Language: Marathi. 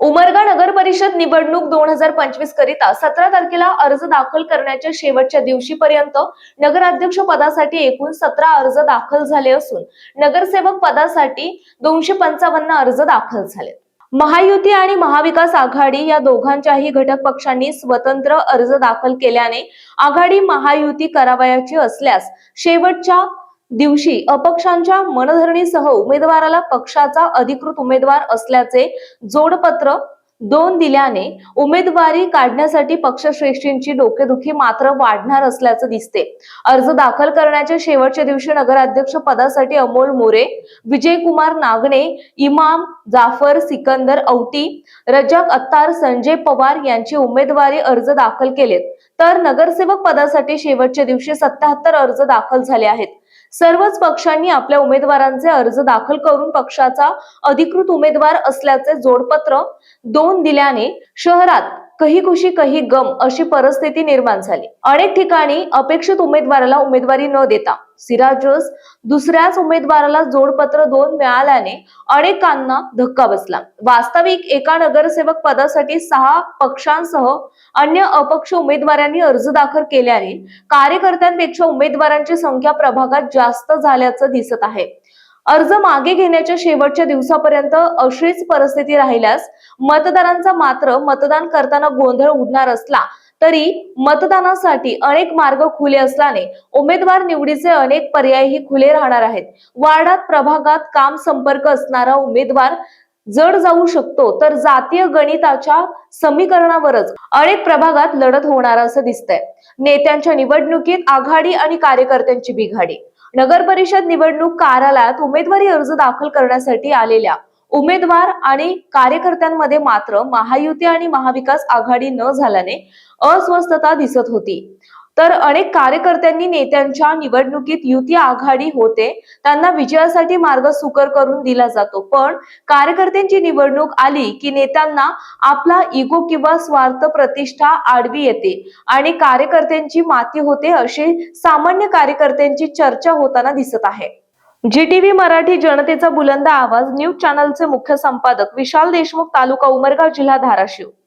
उमरगा नगर परिषद निवडणूक दोन हजार पंचवीस करिता सतरा तारखेला अर्ज दाखल करण्याच्या शेवटच्या दिवशीपर्यंत नगराध्यक्ष पदासाठी एकूण सतरा अर्ज दाखल झाले असून नगरसेवक पदासाठी दोनशे पंचावन्न अर्ज दाखल झाले महायुती आणि महाविकास आघाडी या दोघांच्याही घटक पक्षांनी स्वतंत्र अर्ज दाखल केल्याने आघाडी महायुती करावयाची असल्यास शेवटच्या दिवशी अपक्षांच्या मनधरणीसह उमेदवाराला पक्षाचा अधिकृत उमेदवार असल्याचे जोडपत्र दोन दिल्याने उमेदवारी काढण्यासाठी पक्षश्रेष्ठींची डोकेदुखी मात्र वाढणार असल्याचं दिसते. अर्ज दाखल करण्याच्या शेवटच्या दिवशी नगराध्यक्ष पदासाठी अमोल मोरे विजयकुमार नागणे इमाम जाफर सिकंदर औटी रजाक अत्तार संजय पवार यांची उमेदवारी अर्ज दाखल केलेत. तर नगरसेवक पदासाठी शेवटच्या दिवशी सत्याहत्तर अर्ज दाखल झाले आहेत. सर्वच पक्षांनी आपल्या उमेदवारांचे अर्ज दाखल करून पक्षाचा अधिकृत उमेदवार असल्याचे जोडपत्र दोन दिल्याने शहरात कही खुशी कही गम अशी परिस्थिती निर्माण झाली. अनेक ठिकाणी अपेक्षित उमेदवाराला उमेदवारी न देता सिराजस दुसऱ्याच उमेदवाराला जोडपत्र दोन मिळाल्याने अनेकांना धक्का बसला. वास्तविक एका नगरसेवक पदासाठी सहा पक्षांसह अन्य अपक्ष उमेदवारांनी अर्ज दाखल केल्याने कार्यकर्त्यांपेक्षा उमेदवारांची संख्या प्रभागात जास्त झाल्याचं दिसत आहे. अर्ज मागे घेण्याच्या शेवटच्या दिवसापर्यंत अशीच परिस्थिती राहिल्यास मतदारांचा मात्र मतदान करताना गोंधळ उडणार असला तरी मतदानासाठी अनेक मार्ग खुले असल्याने उमेदवार निवडीचे अनेक पर्यायही खुले राहणार आहेत. वार्डात प्रभागात काम संपर्क असणारा उमेदवार जड जाऊ शकतो तर जातीय गणिताच्या समीकरणावरच अनेक प्रभागात लढत होणार असं दिसतंय. नेत्यांच्या निवडणुकीत आघाडी आणि कार्यकर्त्यांची बिघाडी. नगर परिषद निवडणूक कार्यालयात उमेदवारी अर्ज दाखल करण्यासाठी आलेल्या उमेदवार आणि कार्यकर्त्यांमध्ये मात्र महायुती आणि महाविकास आघाडी न झाल्याने अस्वस्थता दिसत होती. तर अनेक कार्यकर्त्यांनी नेत्यांच्या निवडणुकीत युती आघाडी होते त्यांना विजयासाठी मार्ग सुकर करून दिला जातो. पण कार्यकर्त्यांची निवडणूक आली की नेत्यांना आपला इगो किंवा स्वार्थ प्रतिष्ठा आडवी येते आणि कार्यकर्त्यांची माती होते अशी सामान्य कार्यकर्त्यांची चर्चा होताना दिसत आहे. जी टीव्ही मराठी जनतेचा बुलंद आवाज न्यूज चॅनलचे मुख्य संपादक विशाल देशमुख तालुका उमरगाव जिल्हा धाराशिव.